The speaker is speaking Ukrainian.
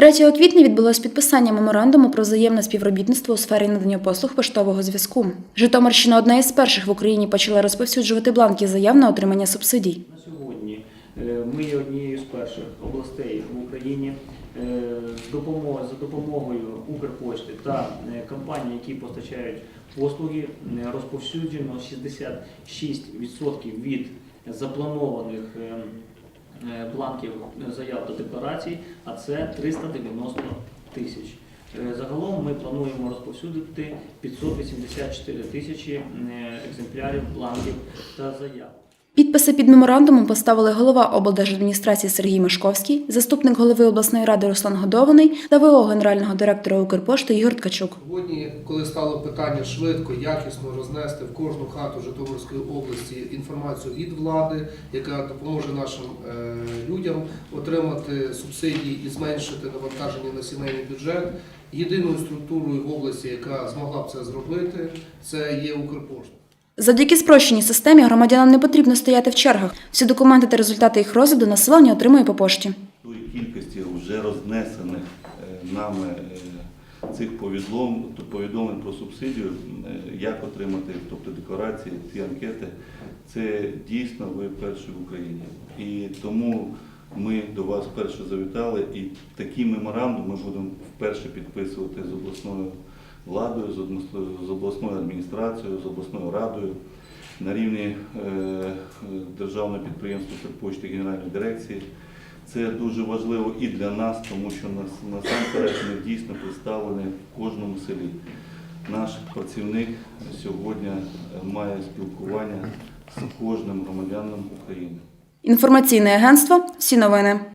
3 квітня відбулось підписання меморандуму про взаємне співробітництво у сфері надання послуг поштового зв'язку. Житомирщина одна із перших в Україні почала розповсюджувати бланки заяв на отримання субсидій. На сьогодні е, ми є однією з перших областей в Україні е, за допомогою Укрпошти та е, компаній, які постачають послуги, розповсюджено 66% від запланованих е, е, бланків заяв та декларацій, а це 390 тисяч. Е, Загалом ми плануємо розповсюдити 584 тисячі е, екземплярів бланків та заяв. Підписи під меморандумом поставили голова облдержадміністрації Сергій Мешковський, заступник голови обласної ради Руслан Годований та ВО генерального директора Укрпошти Ігор Ткачук. Сьогодні, коли стало питання швидко, якісно рознести в кожну хату Житомирської області інформацію від влади, яка допоможе нашим е, людям отримати субсидії і зменшити навантаження на сімейний бюджет. Єдиною структурою в області, яка змогла б це зробити, це є Укрпошта. Завдяки спрощеній системі громадянам не потрібно стояти в чергах. Всі документи та результати їх розгляду населення отримує по пошті. тої кількості вже рознесених е, нами е, цих повідомлень, повідомлень про субсидію, е, як отримати, тобто декларації, ці анкети, це дійсно ви перші в Україні. І тому ми до вас вперше завітали, і такі меморандум ми будемо вперше підписувати з обласною владою, з обласною- адміністрацією, з обласною радою на рівні е, державного підприємства «Укрпошти» Генеральної дирекції. Це дуже важливо і для нас, тому що нас насамперед ми дійсно представлені в кожному селі. Наш працівник сьогодні е, має спілкування з кожним громадянином України. Інформаційне агентство. Всі новини.